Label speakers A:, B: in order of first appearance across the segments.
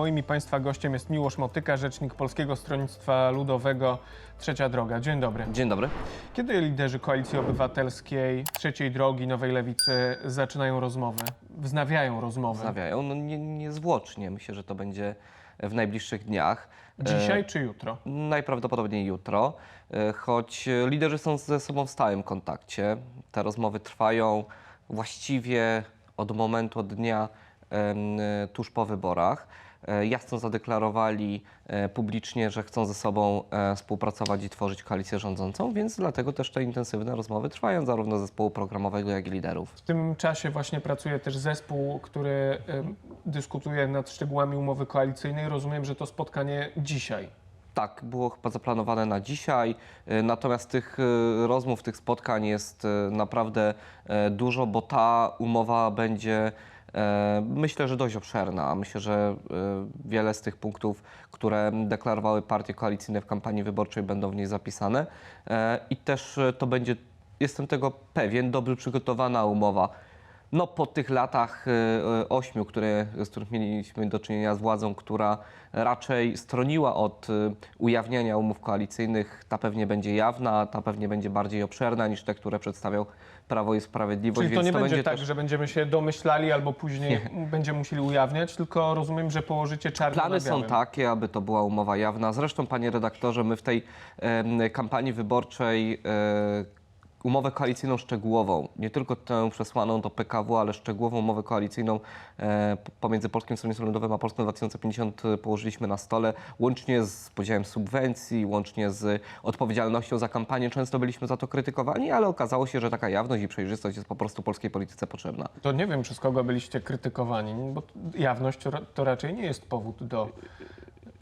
A: moim i Państwa gościem jest Miłosz Motyka, rzecznik Polskiego Stronnictwa Ludowego Trzecia Droga. Dzień dobry.
B: Dzień dobry.
A: Kiedy liderzy Koalicji Obywatelskiej, Trzeciej Drogi, Nowej Lewicy zaczynają rozmowy, wznawiają rozmowy?
B: Wznawiają. No nie, niezwłocznie. Myślę, że to będzie w najbliższych dniach.
A: Dzisiaj czy jutro?
B: E, najprawdopodobniej jutro, e, choć liderzy są ze sobą w stałym kontakcie. Te rozmowy trwają właściwie od momentu, od dnia e, tuż po wyborach. E, Jasno zadeklarowali e, publicznie, że chcą ze sobą e, współpracować i tworzyć koalicję rządzącą, więc dlatego też te intensywne rozmowy trwają zarówno zespołu programowego, jak i liderów.
A: W tym czasie właśnie pracuje też zespół, który dyskutuje nad szczegółami umowy koalicyjnej. Rozumiem, że to spotkanie dzisiaj.
B: Tak, było chyba zaplanowane na dzisiaj, natomiast tych rozmów, tych spotkań jest naprawdę dużo, bo ta umowa będzie myślę, że dość obszerna. Myślę, że e, wiele z tych punktów, które deklarowały partie koalicyjne w kampanii wyborczej będą w niej zapisane E, i też e, to będzie, jestem tego pewien, dobrze przygotowana umowa. No po tych latach ośmiu, które, z których mieliśmy do czynienia z władzą, która raczej stroniła od ujawniania umów koalicyjnych, ta pewnie będzie jawna, ta pewnie będzie bardziej obszerna niż te, które przedstawiał Prawo i Sprawiedliwość.
A: Czyli to nie będzie
B: będzie
A: tak,
B: też-
A: że będziemy się domyślali albo później będziemy musieli ujawniać, tylko rozumiem, że położycie czarno
B: Plany są takie, aby to była umowa jawna. Zresztą, panie redaktorze, my w tej em, kampanii wyborczej e, umowę koalicyjną szczegółową, nie tylko tę przesłaną do PKW, ale szczegółową umowę koalicyjną e, pomiędzy Polskim Stronnictwem Ludowym a Polską 2050 położyliśmy na stole, łącznie z podziałem subwencji, łącznie z odpowiedzialnością za kampanię. Często byliśmy za to krytykowani, ale okazało się, że taka jawność i przejrzystość jest po prostu polskiej polityce potrzebna.
A: To nie wiem, przez kogo byliście krytykowani, bo jawność to raczej nie jest powód do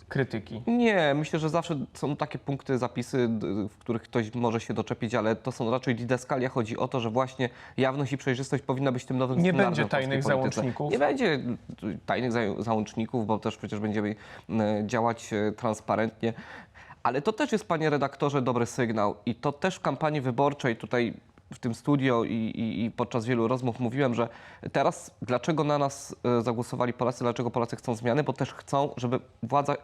A: krytyki.
B: Nie, myślę, że zawsze są takie punkty, zapisy, w których ktoś może się doczepić, ale to są raczej didaskalia. Chodzi o to, że właśnie jawność i przejrzystość powinna być tym nowym
A: Nie będzie tajnych załączników?
B: Nie będzie y, tajnych za- załączników, bo też przecież będziemy y, działać y, transparentnie. Ale to też jest, panie redaktorze, dobry sygnał. I to też w kampanii wyborczej tutaj w tym studio i, i, i podczas wielu rozmów mówiłem, że teraz dlaczego na nas e, zagłosowali Polacy, dlaczego Polacy chcą zmiany, bo też chcą, żeby władza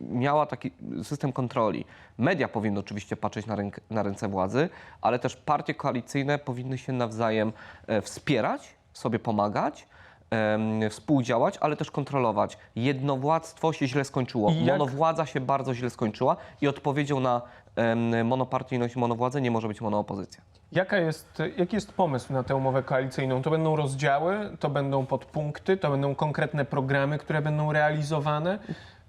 B: miała taki system kontroli. Media powinny oczywiście patrzeć na, ręk, na ręce władzy, ale też partie koalicyjne powinny się nawzajem e, wspierać, sobie pomagać, współdziałać, ale też kontrolować. Jednowładztwo się źle skończyło.
A: Jak-
B: Monowładza się bardzo źle skończyła i odpowiedzią na monopartyjność, monowładzę nie może być monoopozycja.
A: Jaka jest, jaki jest pomysł na tę umowę koalicyjną? To będą rozdziały, to będą podpunkty, to będą konkretne programy, które będą realizowane?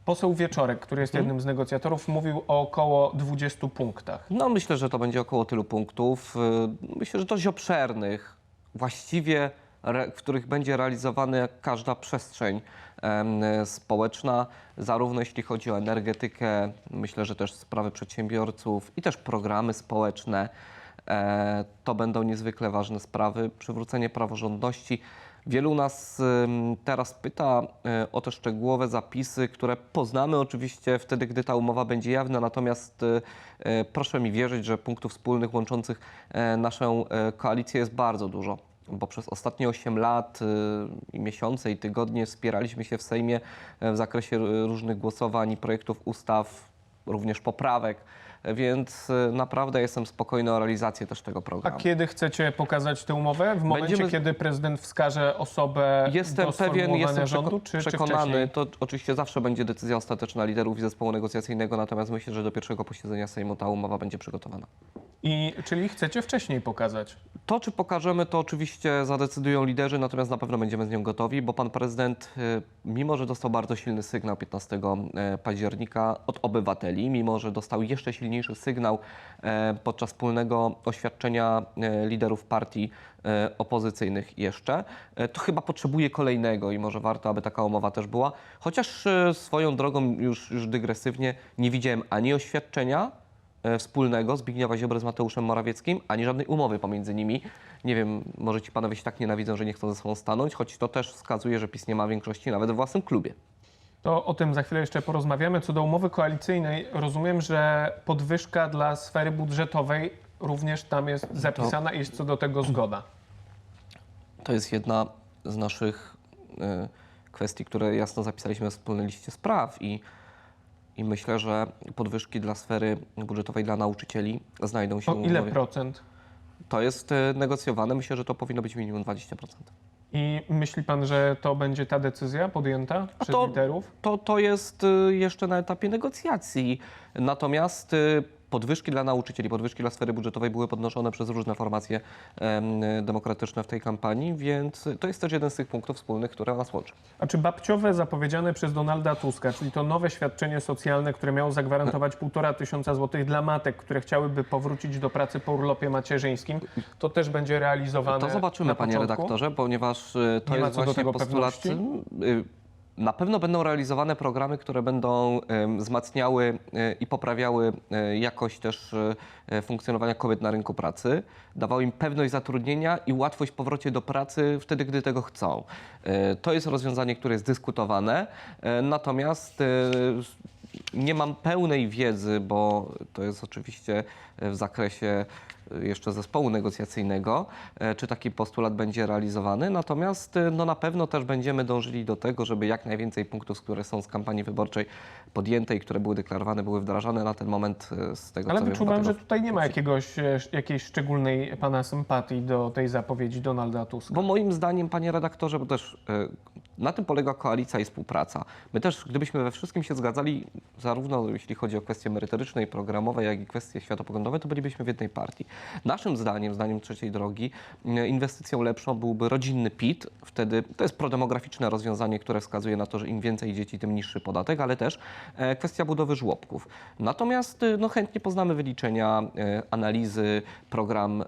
A: Poseł Wieczorek, który jest jednym z negocjatorów, mówił o około 20 punktach.
B: No myślę, że to będzie około tylu punktów. Y, Myślę, że dość obszernych, właściwie w których będzie realizowana każda przestrzeń społeczna, zarówno jeśli chodzi o energetykę, myślę, że też sprawy przedsiębiorców i też programy społeczne. E, To będą niezwykle ważne sprawy. Przywrócenie praworządności. Wielu nas teraz pyta y, o te szczegółowe zapisy, które poznamy oczywiście wtedy, gdy ta umowa będzie jawna, natomiast y, proszę mi wierzyć, że punktów wspólnych łączących e, naszą e, koalicję jest bardzo dużo. Bo przez ostatnie 8 lat y, i miesiące i tygodnie wspieraliśmy się w Sejmie e, w zakresie różnych głosowań i projektów ustaw, również poprawek, więc y, naprawdę jestem spokojny o realizację też tego
A: A
B: programu.
A: kiedy chcecie pokazać tę umowę? W momencie,
B: Będziemy-
A: kiedy prezydent wskaże osobę
B: Jestem
A: do
B: pewien, jestem
A: rządu, czy, czy
B: przekonany,
A: wcześniej?
B: to oczywiście zawsze będzie decyzja ostateczna liderów i zespołu negocjacyjnego, natomiast myślę, że do pierwszego posiedzenia Sejmu ta umowa będzie przygotowana.
A: I, czyli chcecie wcześniej pokazać?
B: To, czy pokażemy, to oczywiście zadecydują liderzy, natomiast na pewno będziemy z nią gotowi, bo pan prezydent, y, mimo że dostał bardzo silny sygnał 15 e, października od obywateli, mimo że dostał jeszcze silniejszy sygnał e, podczas wspólnego oświadczenia e, liderów partii e, opozycyjnych jeszcze, to chyba potrzebuje kolejnego i może warto, aby taka umowa też była. Chociaż swoją drogą, już, już dygresywnie, nie widziałem ani oświadczenia, wspólnego Zbigniewa Ziobry z Mateuszem Morawieckim, ani żadnej umowy pomiędzy nimi. Nie wiem, może ci panowie się tak nienawidzą, że nie chcą ze sobą stanąć, choć to też wskazuje, że PiS nie ma większości nawet w własnym klubie.
A: To o tym za chwilę jeszcze porozmawiamy. Co do umowy koalicyjnej, rozumiem, że podwyżka dla sfery budżetowej również tam jest zapisana i jest co do tego zgoda.
B: To jest jedna z naszych e, kwestii, które jasno zapisaliśmy w wspólnej liście spraw i, i myślę, że podwyżki dla sfery budżetowej dla nauczycieli znajdą się
A: O
B: w
A: ile
B: umowie.
A: procent?
B: To jest e, negocjowane. Myślę, że to powinno być minimum 20%.
A: I myśli pan, że to będzie ta decyzja podjęta przez
B: to-
A: liderów?
B: To, to jest y, jeszcze na etapie negocjacji. Natomiast y, podwyżki dla nauczycieli, podwyżki dla sfery budżetowej były podnoszone przez różne formacje em, y, demokratyczne w tej kampanii, więc to jest też jeden z tych punktów wspólnych, które nas łączy.
A: A czy babciowe zapowiedziane przez Donalda Tuska, czyli to nowe świadczenie socjalne, które miało zagwarantować półtora tysiąca złotych dla matek, które chciałyby powrócić do pracy po urlopie macierzyńskim, to też będzie realizowane
B: To zobaczymy, panie redaktorze, ponieważ y, to
A: Nie
B: jest właśnie
A: tego
B: postulat.
A: pewności?
B: Na pewno będą realizowane programy, które będą wzmacniały y, i poprawiały y, jakość też y, funkcjonowania kobiet na rynku pracy, dawały im pewność zatrudnienia i łatwość w powrocie do pracy wtedy, gdy tego chcą. To jest rozwiązanie, które jest dyskutowane, natomiast nie mam pełnej wiedzy, bo to jest oczywiście w zakresie jeszcze zespołu negocjacyjnego, e, czy taki postulat będzie realizowany. Natomiast e, no, na pewno też będziemy dążyli do tego, żeby jak najwięcej punktów, które są z kampanii wyborczej podjęte i które były deklarowane, były wdrażane na ten moment e, z tego
A: Ale
B: co
A: wyczuwam, że tutaj nie ma jakiegoś, jakiejś szczególnej pana sympatii do tej zapowiedzi Donalda Tuska.
B: Bo moim zdaniem, panie redaktorze, bo też na tym polega koalicja i współpraca. My też, gdybyśmy we wszystkim się zgadzali, zarówno jeśli chodzi o kwestie merytoryczne i programowe, jak i kwestie światopoglądowe, to bylibyśmy w jednej partii. Naszym zdaniem, zdaniem trzeciej drogi, e, inwestycją lepszą byłby rodzinny PIT. Wtedy to jest prodemograficzne rozwiązanie, które wskazuje na to, że im więcej dzieci, tym niższy podatek, ale też e, kwestia budowy żłobków. Natomiast e, no, chętnie poznamy wyliczenia, e, analizy, program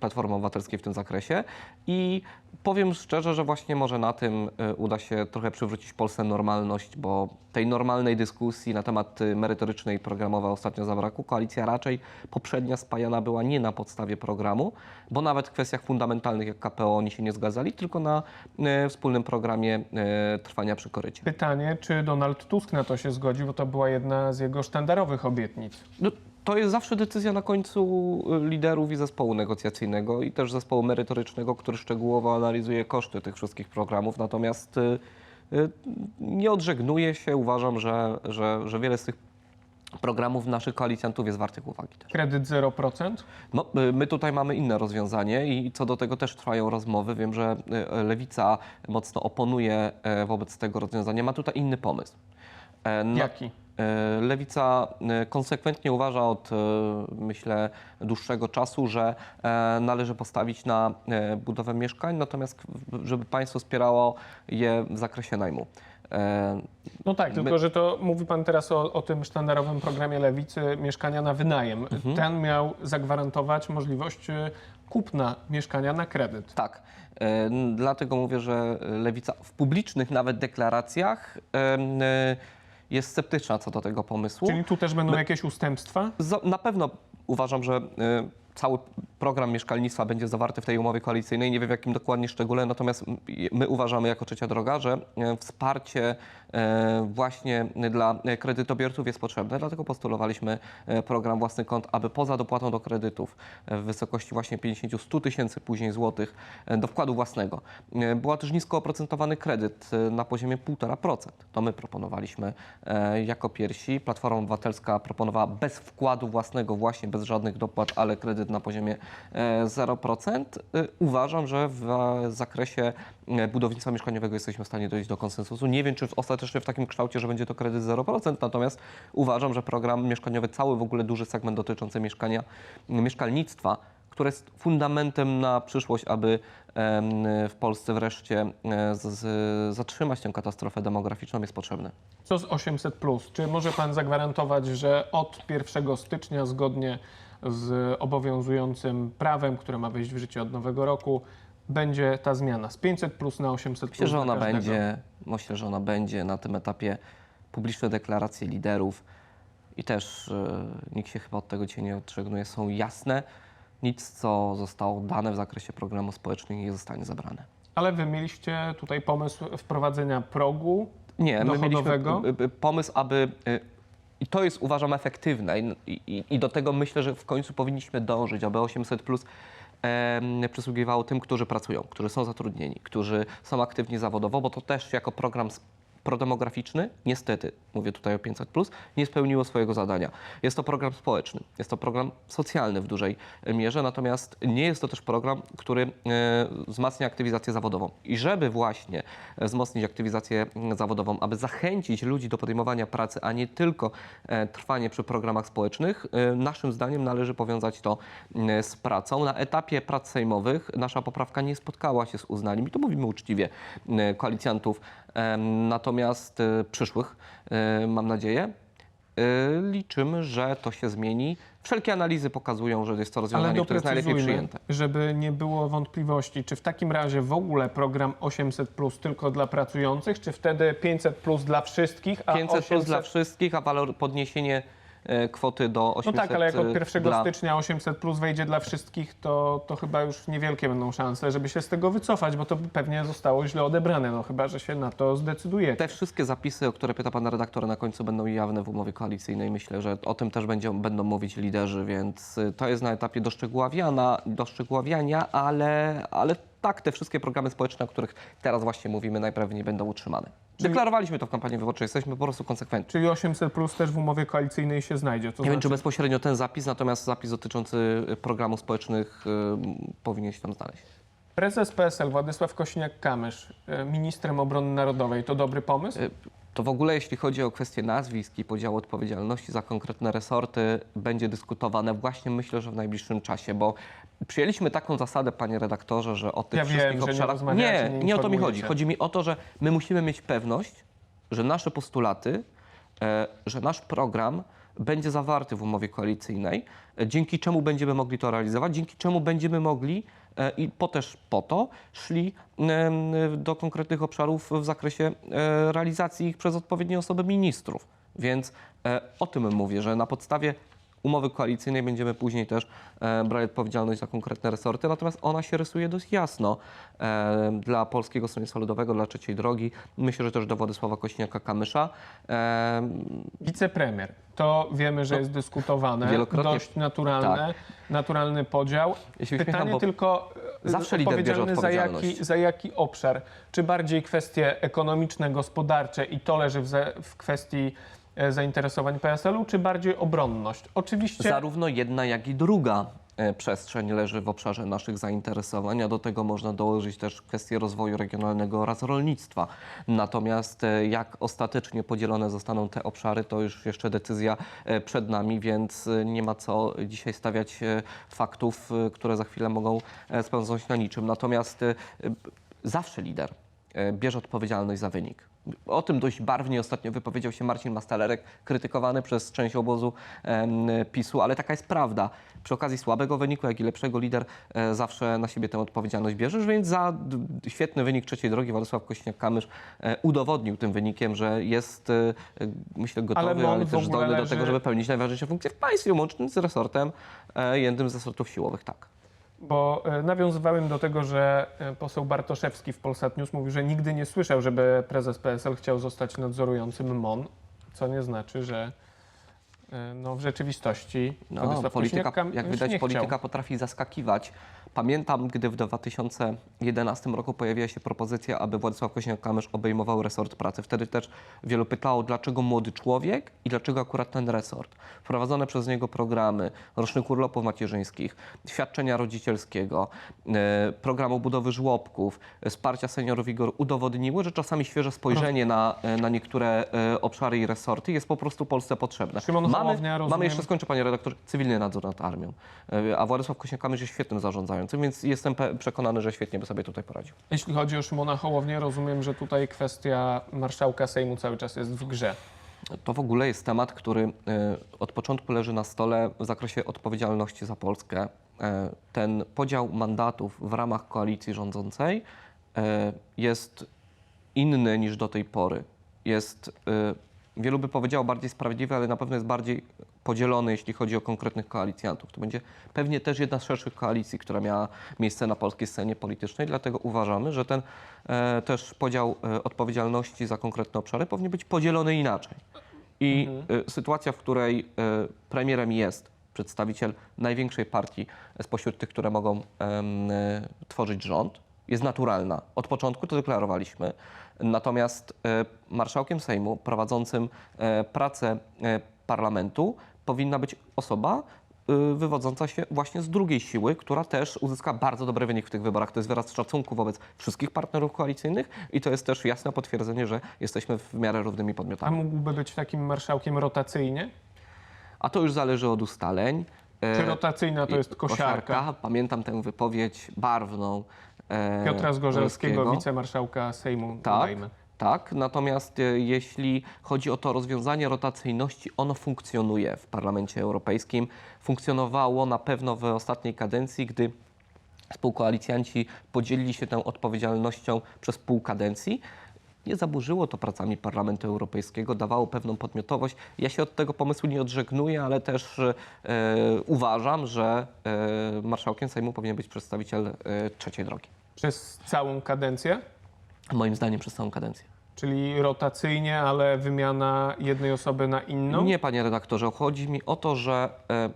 B: Platformy Obywatelskiej w tym zakresie i powiem szczerze, że właśnie może na tym e, uda się trochę przywrócić Polsce normalność, bo tej normalnej dyskusji na temat e, merytorycznej i programowej ostatnio zabrakło. Koalicja raczej poprzednia spajana była nie na podstawie programu, bo nawet w kwestiach fundamentalnych jak KPO oni się nie zgadzali, tylko na e, wspólnym programie e, trwania przy korycie.
A: Pytanie, czy Donald Tusk na to się zgodził, bo to była jedna z jego sztandarowych obietnic.
B: No, to jest zawsze decyzja na końcu y, liderów i zespołu negocjacyjnego i też zespołu merytorycznego, który szczegółowo analizuje koszty tych wszystkich programów. Natomiast y, y, nie odżegnuję się. Uważam, że, że, że wiele z tych programów naszych koalicjantów jest wartych uwagi też.
A: Kredyt 0%?
B: No, my tutaj mamy inne rozwiązanie i co do tego też trwają rozmowy. Wiem, że Lewica mocno oponuje e, wobec tego rozwiązania. Ma tutaj inny pomysł. E,
A: Jaki?
B: E, Lewica e, konsekwentnie uważa od, e, myślę, dłuższego czasu, że należy postawić na budowę mieszkań, natomiast żeby państwo wspierało je w zakresie najmu.
A: No tak,
B: My-
A: tylko że to mówi pan teraz o, o tym sztandarowym programie Lewicy mieszkania na wynajem.
B: Mhm.
A: Ten miał zagwarantować możliwość kupna mieszkania na kredyt.
B: Tak. Dlatego mówię, że lewica w publicznych nawet deklaracjach jest sceptyczna co do tego pomysłu.
A: Czyli tu też będą
B: My-
A: jakieś ustępstwa?
B: Za- Na pewno uważam, że e, cały program mieszkalnictwa będzie zawarty w tej umowie koalicyjnej. Nie wiem w jakim dokładnie szczególe, natomiast my uważamy jako Trzecia Droga, że e, wsparcie e, właśnie dla kredytobiorców jest potrzebne. Dlatego postulowaliśmy e, program Własny Kąt, aby poza dopłatą do kredytów w wysokości właśnie 50-100 tysięcy później złotych do wkładu własnego była też nisko oprocentowany kredyt na poziomie 1,5%. To my proponowaliśmy jako pierwsi. Platforma Obywatelska proponowała bez wkładu własnego, właśnie bez żadnych dopłat, ale kredyt na poziomie 0%. E, Uważam, że w zakresie e, budownictwa mieszkaniowego jesteśmy w stanie dojść do konsensusu. Nie wiem, czy ostatecznie w takim kształcie, że będzie to kredyt 0%, natomiast uważam, że program mieszkaniowy, cały w ogóle duży segment dotyczący mieszkania, mieszkalnictwa, które jest fundamentem na przyszłość, aby w Polsce wreszcie e, z, z, zatrzymać tę katastrofę demograficzną, jest potrzebny.
A: Co z 800? Czy może pan zagwarantować, że od 1 stycznia, zgodnie z obowiązującym prawem, które ma wejść w życie od nowego roku, będzie ta zmiana z 500 plus na 800
B: Myślę, że ona
A: każdego?
B: będzie, myślę, że ona będzie na tym etapie publiczne deklaracje liderów i też e, nikt się chyba od tego dzisiaj nie odżegnuje, są jasne. Nic, co zostało dane w zakresie programu społecznych nie zostanie zabrane.
A: Ale wy mieliście tutaj pomysł wprowadzenia progu.
B: Nie, my mieliśmy y, y, pomysł, aby. I to jest uważam efektywne i, i, i do tego myślę, że w końcu powinniśmy dążyć, aby 800 plus em, przysługiwało tym, którzy pracują, którzy są zatrudnieni, którzy są aktywni zawodowo, bo to też jako program prodemograficzny, niestety, mówię tutaj o 500, nie spełniło swojego zadania. Jest to program społeczny, jest to program socjalny w dużej mierze, natomiast nie jest to też program, który e, wzmacnia aktywizację zawodową. I żeby właśnie e, wzmocnić aktywizację zawodową, aby zachęcić ludzi do podejmowania pracy, a nie tylko e, trwanie przy programach społecznych, naszym zdaniem należy powiązać to z pracą. Na etapie prac sejmowych nasza poprawka nie spotkała się z uznaniem i to mówimy uczciwie koalicjantów, natomiast e, przyszłych, e, mam nadzieję, e, liczymy, że to się zmieni. Wszelkie analizy pokazują, że jest to rozwiązanie, które jest najlepiej przyjęte.
A: żeby nie było wątpliwości, czy w takim razie w ogóle program 800 plus tylko dla pracujących, czy wtedy 500 plus dla wszystkich, a
B: 500 plus
A: 800
B: dla wszystkich, a walor podniesienie kwoty do
A: No
B: 800
A: tak, ale jak od
B: e,
A: 1
B: dla...
A: stycznia 800 plus wejdzie dla wszystkich, to, to chyba już niewielkie będą szanse, żeby się z tego wycofać, bo to pewnie zostało źle odebrane, no chyba, że się na to zdecydujecie.
B: Te wszystkie zapisy, o które pyta pan redaktor, na końcu będą jawne w umowie koalicyjnej. Myślę, że o tym też będzie, będą mówić liderzy, więc y, to jest na etapie doszczegóławiana, doszczegóławiania, ale, ale tak, te wszystkie programy społeczne, o których teraz właśnie mówimy, najpewniej będą utrzymane. Deklarowaliśmy to w kampanii wyborczej, jesteśmy po prostu konsekwentni.
A: Czyli 800 plus też w umowie koalicyjnej się znajdzie. To
B: Nie wiem, czy
A: znaczy,
B: bezpośrednio ten zapis, natomiast zapis dotyczący y, programów społecznych y, powinien się tam znaleźć.
A: prezes PSL Władysław Kośniak-Kamysz e, ministrem obrony narodowej to dobry pomysł?
B: Y, To w ogóle, jeśli chodzi o kwestie nazwisk i podziału odpowiedzialności za konkretne resorty, będzie dyskutowane właśnie myślę, że w najbliższym czasie, bo przyjęliśmy taką zasadę, panie redaktorze, że o tych
A: Ja wiem,
B: wszystkich
A: nie
B: obszarach. nie,
A: nie
B: nie o to mi chodzi. Chodzi mi o to, że my musimy mieć pewność, że nasze postulaty, e, że nasz program będzie zawarty w umowie koalicyjnej, e, dzięki czemu będziemy mogli to realizować, dzięki czemu będziemy mogli i po też po to szli do konkretnych obszarów w zakresie e, realizacji ich przez odpowiednie osoby ministrów. Więc e, o tym mówię, że na podstawie umowy koalicyjnej będziemy później też e, brali odpowiedzialność za konkretne resorty, natomiast ona się rysuje dość jasno e, dla Polskiego Stronnictwa Ludowego, dla Trzeciej Drogi, myślę, że też dla Władysława Kośniaka-Kamysza. E,
A: Wicepremier. To wiemy, że jest dyskutowane.
B: No, wielokrotnie-
A: Dość naturalne, naturalny podział.
B: Uśmiecham,
A: Pytanie tylko
B: zawsze lider bierze
A: odpowiedzialny za jaki,
B: odpowiedzialność.
A: za jaki obszar? Czy bardziej kwestie ekonomiczne, gospodarcze i to leży w, w kwestii zainteresowań PSL-u, czy bardziej obronność? Oczywiście
B: Zarówno jedna, jak i druga e, przestrzeń leży w obszarze naszych zainteresowań, a do tego można dołożyć też kwestie rozwoju regionalnego oraz rolnictwa. Natomiast e, jak ostatecznie podzielone zostaną te obszary, to już jeszcze decyzja e, przed nami, więc e, nie ma co dzisiaj stawiać e, faktów, e, które za chwilę mogą e, spełzać na niczym. Natomiast e, e, zawsze lider e, bierze odpowiedzialność za wynik. O tym dość barwnie ostatnio wypowiedział się Marcin Mastalerek, krytykowany przez część obozu PiSu, ale taka jest prawda. Przy okazji słabego wyniku, jak i lepszego lider e, zawsze na siebie tę odpowiedzialność bierzesz, więc za świetny wynik trzeciej drogi Władysław Kośniak-Kamysz e, udowodnił tym wynikiem, że jest, e, myślę, gotowy,
A: Ale
B: ale, też zdolny do
A: leży-
B: tego, żeby pełnić najważniejsze funkcje w państwie, łącznie z resortem, jednym z resortów siłowych, tak.
A: Bo e, nawiązywałem do tego, że e, poseł Bartoszewski w Polsat News mówił, że nigdy nie słyszał, żeby prezes PSL chciał zostać nadzorującym MON, co nie znaczy, że e, no, w rzeczywistości
B: No,
A: Władysław
B: polityka, jak widać, polityka potrafi zaskakiwać. Pamiętam, gdy w 2011 roku pojawiła się propozycja, aby Władysław Kośniak-Kamysz obejmował resort pracy. Wtedy też wielu pytało, dlaczego młody człowiek i dlaczego akurat ten resort. Wprowadzone przez niego programy, rocznych urlopów macierzyńskich, świadczenia rodzicielskiego, e, programu budowy żłobków, wsparcia seniorów IGOR udowodniły, że czasami świeże spojrzenie na, e, na niektóre e, obszary i resorty jest po prostu Polsce potrzebne.
A: Szymon
B: mamy,
A: Hołownia,
B: mamy jeszcze skończę, panie redaktorze, cywilny nadzór nad armią. A Władysław Kośniak-Kamysz jest świetnym więc jestem przekonany, że świetnie by sobie tutaj poradził.
A: Jeśli chodzi o Szymona Hołownię, rozumiem, że tutaj kwestia marszałka Sejmu cały czas jest w grze.
B: To w ogóle jest temat, który e, od początku leży na stole w zakresie odpowiedzialności za Polskę. E, Ten podział mandatów w ramach koalicji rządzącej e, jest inny niż do tej pory. Jest, wielu by powiedziało, bardziej sprawiedliwy, ale na pewno jest bardziej podzielony, jeśli chodzi o konkretnych koalicjantów. To będzie pewnie też jedna z szerszych koalicji, która miała miejsce na polskiej scenie politycznej, dlatego uważamy, że ten e, też podział e, odpowiedzialności za konkretne obszary powinien być podzielony inaczej. I e, sytuacja, w której e, premierem jest przedstawiciel największej partii spośród tych, które mogą e, tworzyć rząd. Jest naturalna. Od początku to deklarowaliśmy. Natomiast e, marszałkiem Sejmu prowadzącym pracę parlamentu powinna być osoba y, wywodząca się właśnie z drugiej siły, która też uzyska bardzo dobry wynik w tych wyborach. To jest wyraz szacunku wobec wszystkich partnerów koalicyjnych i to jest też jasne potwierdzenie, że jesteśmy w miarę równymi
A: A
B: podmiotami.
A: mógłby być takim marszałkiem rotacyjnie?
B: A to już zależy od ustaleń. E,
A: Czy rotacyjna to jest kosiarka?
B: Pamiętam tę wypowiedź barwną. e,
A: Piotra Zgorzelskiego, wicemarszałka Sejmu,
B: Tak,
A: dodajmy.
B: Tak. Natomiast e, jeśli chodzi o to rozwiązanie rotacyjności, ono funkcjonuje w Parlamencie Europejskim. Funkcjonowało na pewno w ostatniej kadencji, gdy współkoalicjanci podzielili się tą odpowiedzialnością przez pół kadencji. Nie zaburzyło to pracami Parlamentu Europejskiego, dawało pewną podmiotowość. Ja się od tego pomysłu nie odżegnuję, ale też e, uważam, że e, marszałkiem Sejmu powinien być przedstawiciel e, trzeciej drogi.
A: Przez całą kadencję?
B: Moim zdaniem przez całą kadencję.
A: Czyli rotacyjnie, ale wymiana jednej osoby na inną?
B: Nie, panie redaktorze, chodzi mi o to, że e,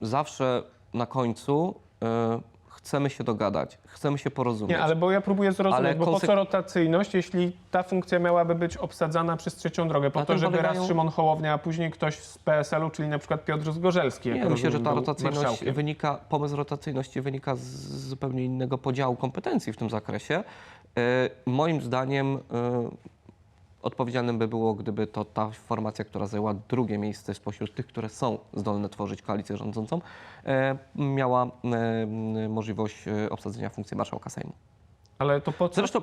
B: zawsze na końcu e, chcemy się dogadać, chcemy się porozumieć.
A: Nie, ale bo ja próbuję zrozumieć,
B: Ale
A: bo po co rotacyjność, jeśli ta funkcja miałaby być obsadzana przez trzecią drogę? Po
B: Na
A: to, żeby
B: polegają-
A: raz Szymon Hołownia, a później ktoś z PSL-u, czyli na przykład Piotr Zgorzelski.
B: Nie, myślę, że ta rotacyjność wynika, pomysł rotacyjności wynika z zupełnie innego podziału kompetencji w tym zakresie. E, moim zdaniem e, odpowiedzialnym by było, gdyby to ta formacja, która zajęła drugie miejsce spośród tych, które są zdolne tworzyć koalicję rządzącą, e, miała możliwość obsadzenia funkcji marszałka Sejmu.
A: Ale to po co
B: Zresztą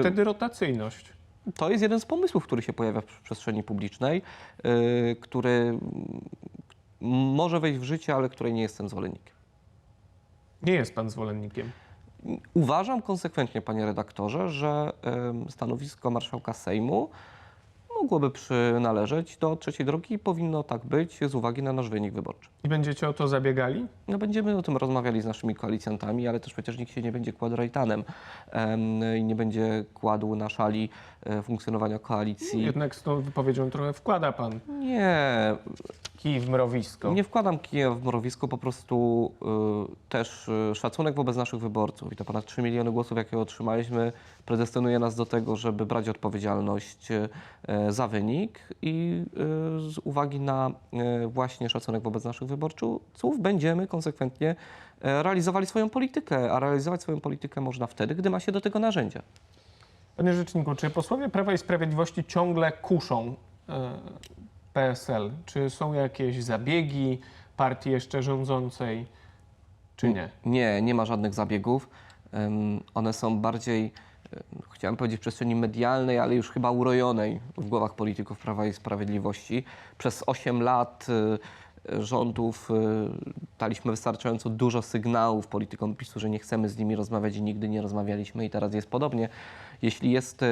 A: wtedy rotacyjność?
B: To jest jeden z pomysłów, który się pojawia w przestrzeni publicznej, który może wejść w życie, ale której nie jestem zwolennikiem.
A: Nie jest pan zwolennikiem.
B: Uważam konsekwentnie, panie redaktorze, że stanowisko marszałka Sejmu mogłoby przynależeć do trzeciej drogi i powinno tak być z uwagi na nasz wynik wyborczy.
A: I będziecie o to zabiegali?
B: No, będziemy o tym rozmawiali z naszymi koalicjantami, ale też przecież nikt się nie będzie kładł rajtanem em, i nie będzie kładł na szali e, funkcjonowania koalicji.
A: Jednak z tą wypowiedzią trochę wkłada pan
B: Nie,
A: kij w mrowisko.
B: Nie wkładam kija w mrowisko, po prostu y, też y, szacunek wobec naszych wyborców i to ponad 3 miliony głosów, jakie otrzymaliśmy, predestynuje nas do tego, żeby brać odpowiedzialność y, wynik i y, z uwagi na y, właśnie szacunek wobec naszych wyborców będziemy konsekwentnie y, realizowali swoją politykę, a realizować swoją politykę można wtedy, gdy ma się do tego narzędzia.
A: Panie Rzeczniku, czy posłowie Prawa i Sprawiedliwości ciągle kuszą e, PSL? Czy są jakieś zabiegi partii jeszcze rządzącej, czy nie?
B: Nie, nie ma żadnych zabiegów. One są bardziej, chciałem powiedzieć, przestrzeni medialnej, ale już chyba urojonej w głowach polityków Prawa i Sprawiedliwości. Przez 8 lat y, rządów y, daliśmy wystarczająco dużo sygnałów politykom PiSu, że nie chcemy z nimi rozmawiać i nigdy nie rozmawialiśmy i teraz jest podobnie. Jeśli jest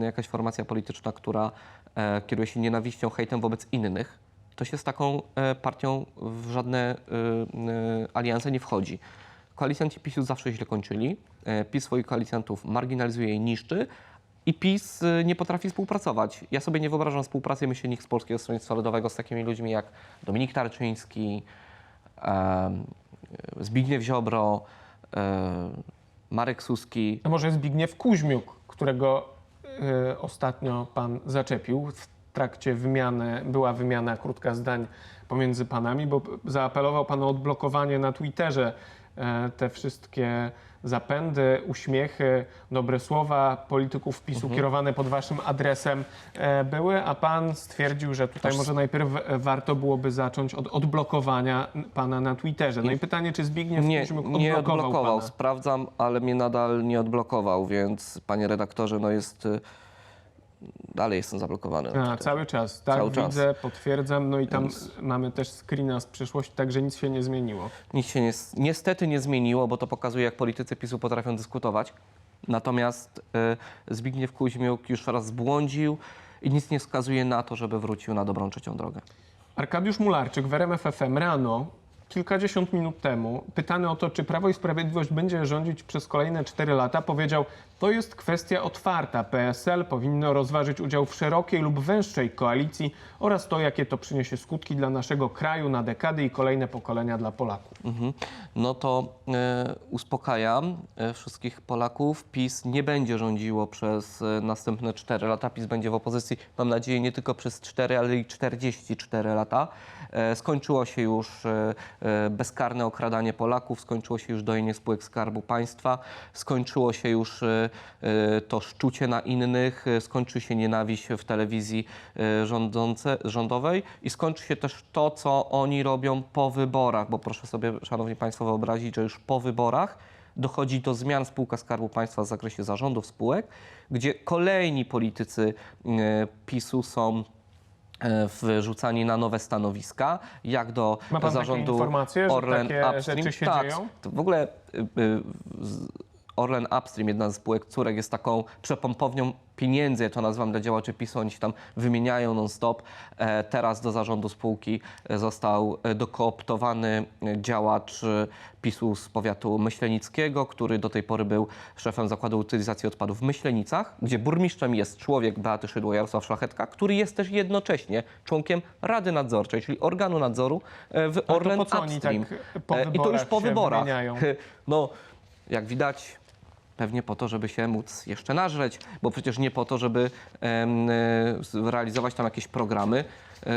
B: jakaś formacja polityczna, która e, kieruje się nienawiścią, hejtem wobec innych, to się z taką e, partią w żadne alianse nie wchodzi. Koalicjanci PiSu zawsze źle kończyli. E, PiS swoich koalicjantów marginalizuje i niszczy. I PiS y, nie potrafi współpracować. Ja sobie nie wyobrażam współpracy myślnik z Polskiego Stronnictwa Ludowego z takimi ludźmi jak Dominik Tarczyński, em, Zbigniew Ziobro, e, Marek Suski.
A: A może Zbigniew Kuźmiuk, którego e, ostatnio pan zaczepił. W trakcie wymiany, była wymiana, krótka zdań pomiędzy panami, bo zaapelował pan o odblokowanie na Twitterze e, te wszystkie zapędy, uśmiechy, dobre słowa polityków PiSu kierowane pod waszym adresem e, były, a pan stwierdził, że tutaj może najpierw e, warto byłoby zacząć od odblokowania pana na Twitterze. No i pytanie, czy Zbigniew
B: Nie,
A: Kuźmiuk
B: nie
A: odblokował,
B: odblokował.
A: pana?
B: Sprawdzam, ale mnie nadal nie odblokował, więc panie redaktorze, no jest. Dalej jestem zablokowany.
A: A, cały czas, tak,
B: Cały czas.
A: widzę, potwierdzam. No i tam
B: Więc-
A: mamy też screena z przeszłości, także nic się nie zmieniło.
B: Nic się nie, niestety nie zmieniło, bo to pokazuje, jak politycy PiSu potrafią dyskutować. Natomiast y, Zbigniew Kuźmiuk już raz zbłądził i nic nie wskazuje na to, żeby wrócił na dobrą trzecią drogę.
A: Arkadiusz Mularczyk w rano kilkadziesiąt minut temu, pytany o to, czy Prawo i Sprawiedliwość będzie rządzić przez kolejne 4 lata, powiedział, to jest kwestia otwarta. PSL powinno rozważyć udział w szerokiej lub węższej koalicji oraz to, jakie to przyniesie skutki dla naszego kraju na dekady i kolejne pokolenia dla Polaków.
B: Mhm. No to e, uspokajam e, wszystkich Polaków. PiS nie będzie rządziło przez e, następne 4 lata. PiS będzie w opozycji, mam nadzieję, nie tylko przez 4, ale i 44 lata. Skończyło się już bezkarne okradanie Polaków, skończyło się już dojenie spółek Skarbu Państwa, skończyło się już e, e, to szczucie na innych, e, skończy się nienawiść w telewizji e, rządzące, rządowej i skończy się też to, co oni robią po wyborach, bo proszę sobie, Szanowni Państwo, wyobrazić, że już po wyborach dochodzi do zmian w spółkach Skarbu Państwa w zakresie zarządów spółek, gdzie kolejni politycy e, PiSu są e, wrzucani na nowe stanowiska, jak do
A: Ma pan takie
B: zarządu
A: informacje, że
B: Orlen
A: takie
B: Upstream.
A: rzeczy się
B: tak,
A: dzieją?
B: W ogóle y, z- Orlen Upstream, jedna z spółek córek, jest taką przepompownią pieniędzy, ja to nazywam dla działaczy PiSu, oni się tam wymieniają non-stop. E, Teraz do zarządu spółki e, został e, dokooptowany działacz PiSu z powiatu myślenickiego, który do tej pory był szefem zakładu utylizacji odpadów w Myślenicach, gdzie burmistrzem jest człowiek Beaty Szydło, Jarosław Szlachetka, który jest też jednocześnie członkiem Rady Nadzorczej, czyli organu nadzoru w Orlen
A: oni
B: Upstream.
A: tak
B: I to już po wyborach. No, jak widać, pewnie po to, żeby się móc jeszcze nażreć, bo przecież nie po to, żeby e, realizować tam jakieś programy e,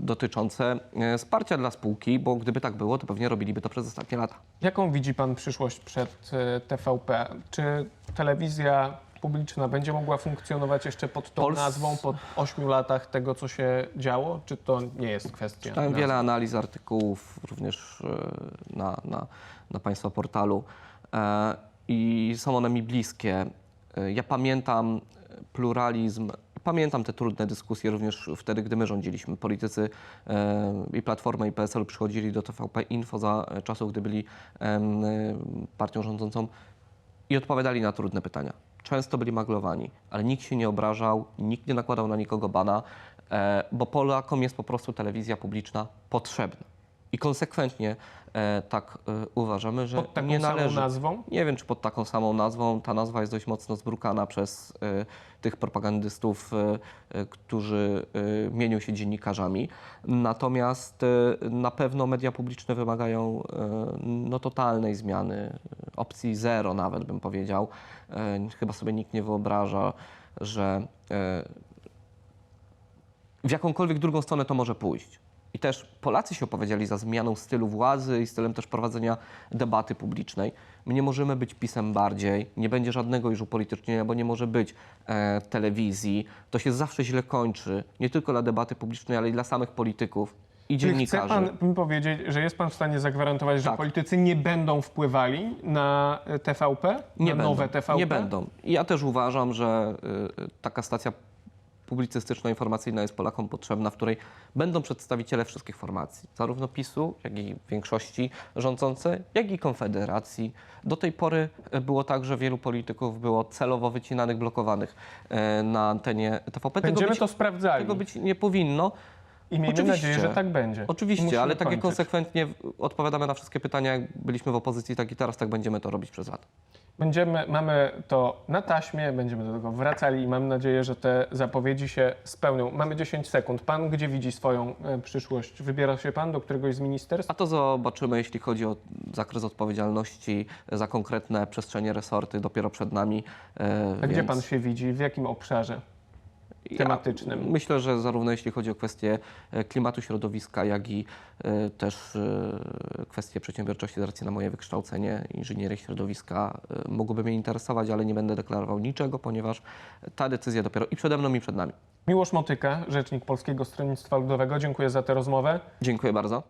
B: dotyczące e, wsparcia dla spółki, bo gdyby tak było, to pewnie robiliby to przez ostatnie lata.
A: Jaką widzi pan przyszłość przed TVP? Czy telewizja publiczna będzie mogła funkcjonować jeszcze pod tą
B: Pols-
A: nazwą po ośmiu latach tego, co się działo? Czy to nie jest kwestia?
B: Czytałem
A: nazwy?
B: wiele analiz, artykułów również na, na, na Państwa portalu i są one mi bliskie. Ja pamiętam pluralizm, pamiętam te trudne dyskusje również wtedy, gdy my rządziliśmy. Politycy e, i Platformy i PSL przychodzili do TVP Info za czasów, gdy byli partią rządzącą i odpowiadali na trudne pytania. Często byli maglowani, ale nikt się nie obrażał, nikt nie nakładał na nikogo bana, e, bo Polakom jest po prostu telewizja publiczna potrzebna. I konsekwentnie e, tak e, uważamy, że
A: Pod taką
B: nie
A: samą
B: należy.
A: nazwą?
B: Nie wiem, czy pod taką samą nazwą. Ta nazwa jest dość mocno zbrukana przez e, tych propagandystów, e, e, którzy e, mienią się dziennikarzami. Natomiast e, na pewno media publiczne wymagają e, no, totalnej zmiany, e, opcji zero nawet bym powiedział. E, chyba sobie nikt nie wyobraża, że e, w jakąkolwiek drugą stronę to może pójść. I też Polacy się opowiedzieli za zmianą stylu władzy i stylem też prowadzenia debaty publicznej. My nie możemy być pisem bardziej, nie będzie żadnego już upolitycznienia, bo nie może być e, telewizji. To się zawsze źle kończy, nie tylko dla debaty publicznej, ale i dla samych polityków i
A: Czyli chce
B: dziennikarzy.
A: pan mi powiedzieć, że jest pan w stanie zagwarantować, że
B: Tak.
A: politycy nie będą wpływali na e, TVP?
B: Nie
A: na
B: będą,
A: nowe TVP?
B: Nie będą. I ja też uważam, że y, y, taka stacja publicystyczno-informacyjna jest Polakom potrzebna, w której będą przedstawiciele wszystkich formacji, zarówno PiSu, jak i większości rządzącej, jak i Konfederacji. Do tej pory y, było tak, że wielu polityków było celowo wycinanych, blokowanych y, na antenie TVP. Tego
A: Będziemy
B: być,
A: to sprawdzali.
B: tego być nie powinno.
A: I miejmy
B: Oczywiście.
A: nadzieję, że tak będzie.
B: Oczywiście,
A: Musimy
B: ale tak jak
A: kończyć.
B: konsekwentnie odpowiadamy na wszystkie pytania, jak byliśmy w opozycji, tak i teraz, tak będziemy to robić przez lata.
A: Będziemy, mamy to na taśmie, będziemy do tego wracali i mam nadzieję, że te zapowiedzi się spełnią. Mamy 10 sekund. Pan gdzie widzi swoją e, przyszłość? Wybiera się pan do któregoś z ministerstw?
B: A to zobaczymy, jeśli chodzi o zakres odpowiedzialności za konkretne przestrzenie resorty, dopiero przed nami. e,
A: A gdzie
B: więc
A: pan się widzi? W jakim obszarze?
B: Ja
A: tematycznym?
B: Myślę, że zarówno jeśli chodzi o kwestie e, klimatu, środowiska, jak i e, też e, kwestie przedsiębiorczości z racji na moje wykształcenie inżynierii środowiska mogłyby mnie interesować, ale nie będę deklarował niczego, ponieważ ta decyzja dopiero i przede mną, i przed nami.
A: Miłosz Motyka, rzecznik Polskiego Stronnictwa Ludowego. Dziękuję za tę rozmowę.
B: Dziękuję bardzo.